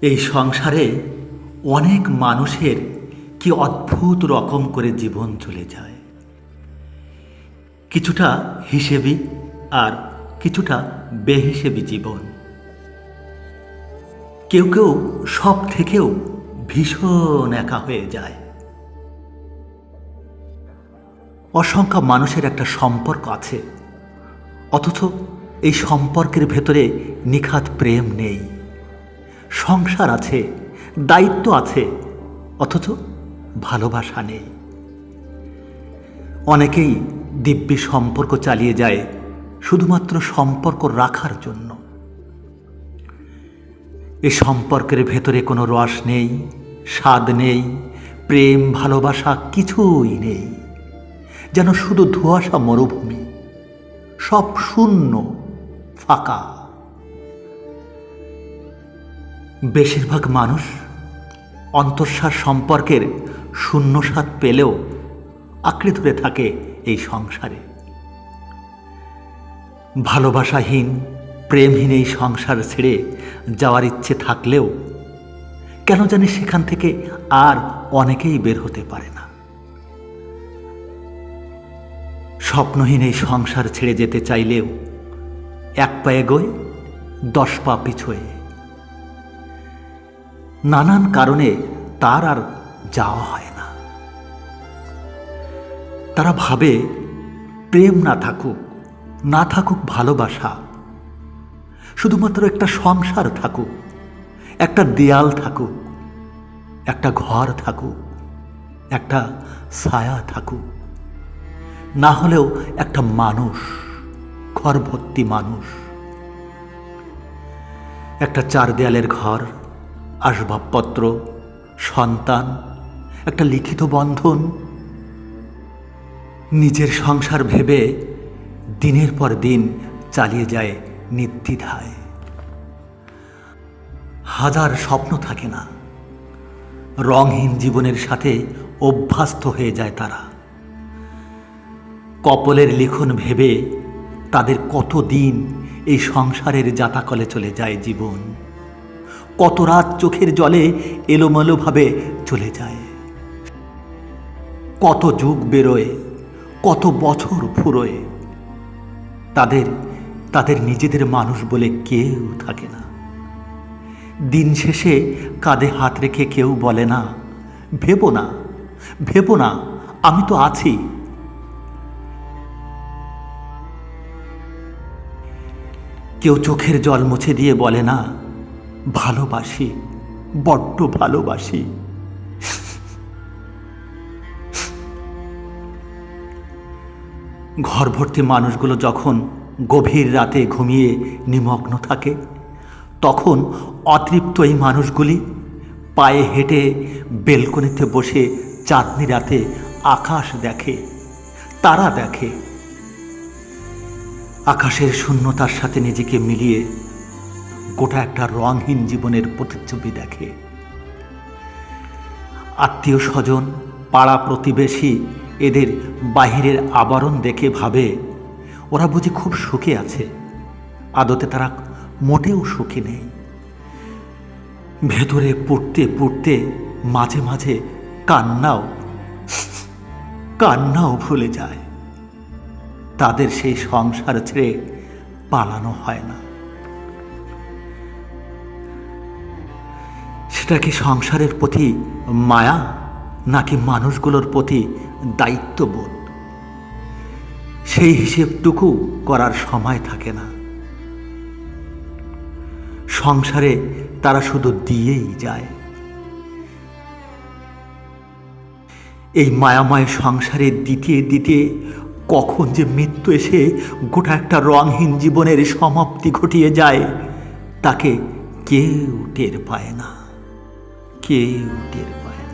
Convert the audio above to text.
এই সংসারে অনেক মানুষের কি অদ্ভুত রকম করে জীবন চলে যায়। কিছুটা হিসেবি আর কিছুটা বেহিসেবি জীবন। কেউ কেউ সব থেকেও ভীষণ একা হয়ে যায়। অসংখ্য মানুষের একটা সম্পর্ক আছে। অথচ এই সম্পর্কের ভেতরে নিখাত প্রেম নেই। সংসার আছে, দায়িত্ব আছে, অথচ ভালোবাসা নেই। অনেকেই দিব্যি সম্পর্ক চালিয়ে যায় শুধুমাত্র সম্পর্ক রাখার জন্য। এ সম্পর্কের ভেতরে কোনো রস নেই, স্বাদ নেই, প্রেম, ভালোবাসা কিছুই নেই। যেন শুধু ধোঁয়াশা মরুভূমি, সব শূন্য, ফাঁকা। বেশিরভাগ মানুষ অন্তঃসার সম্পর্কের শূন্যস্বাদ পেলেও আঁকড়ে ধরে থাকে এই সংসারে। ভালোবাসাহীন, প্রেমহীন এই সংসার ছেড়ে যাওয়ার ইচ্ছে থাকলেও কেন জানি সেখান থেকে আর অনেকেই বের হতে পারে না। স্বপ্নহীন এই সংসার ছেড়ে যেতে চাইলেও এক পায়ে গই দশ পা পিছোয়ে। নানান কারণে তার আর যাওয়া হয় না। তারা ভাবে, প্রেম না থাকুক না থাকুক ভালোবাসা, শুধুমাত্র একটা সংসার থাকুক, একটা দেয়াল থাকুক, একটা ঘর থাকুক, একটা ছায়া থাকুক, না হলেও একটা মানুষ ঘর ভর্তি মানুষ, একটা চার দেয়ালের ঘর আসবাবপত্র, সন্তান, একটা লিখিত বন্ধন। নিজের সংসার ভেবে দিনের পর দিন চালিয়ে যায় নির্দ্বিধায় হাজার স্বপ্ন থাকে না। রংহীন জীবনের সাথে অভ্যস্ত হয়ে যায় তারা। কপলের লিখন ভেবে তাদের কত দিন এই সংসারের জাতাকলে চলে যায় জীবন। কত রাত চোখের জলে এলোমেলোভাবে চলে যায়। কত যুগ বেরোয়, কত বছর ফুরোয়। তাদের তাদের নিজেদের মানুষ বলে কেউ থাকে না। দিন শেষে কাঁধে হাত রেখে কেউ বলে না, ভেবো না ভেবো না, আমি তো আছি। কেউ চোখের জল মুছে দিয়ে বলে না ভালোবাসি, বড্ড ভালোবাসি। ঘর ভর্তি মানুষগুলো যখন গভীর রাতে ঘুমিয়ে নিমগ্ন থাকে, তখন অতৃপ্ত এই মানুষগুলি পায়ে হেঁটে বেলকনিতে বসে চাঁদনি রাতে আকাশ দেখে, তারা দেখে। আকাশের শূন্যতার সাথে নিজেকে মিলিয়ে গোটা একটা রংহীন জীবনের প্রতিচ্ছবি দেখে। আত্মীয় স্বজন, পাড়া প্রতিবেশী এদের বাহিরের আবরণ দেখে ভাবে, ওরা বুঝি খুব সুখে আছে। আদতে তারা মোটেও সুখী নেই। ভেতরে পড়তে পড়তে মাঝে মাঝে কান্নাও কান্নাও ভুলে যায়। তাদের সেই সংসার ছেড়ে পালানো হয় না। সেটা কি সংসারের প্রতি মায়া, নাকি মানুষগুলোর প্রতি দায়িত্ববোধ? সেই হিসেবটুকু করার সময় থাকে না। সংসারে তারা শুধু দিয়েই যায়। এই মায়াময় সংসারে দিতে দিতে কখন যে মৃত্যু এসে গোটা একটা রংহীন জীবনের সমাপ্তি ঘটিয়ে যায়, তাকে কেউ টের পায় না। কেউ টের পায়?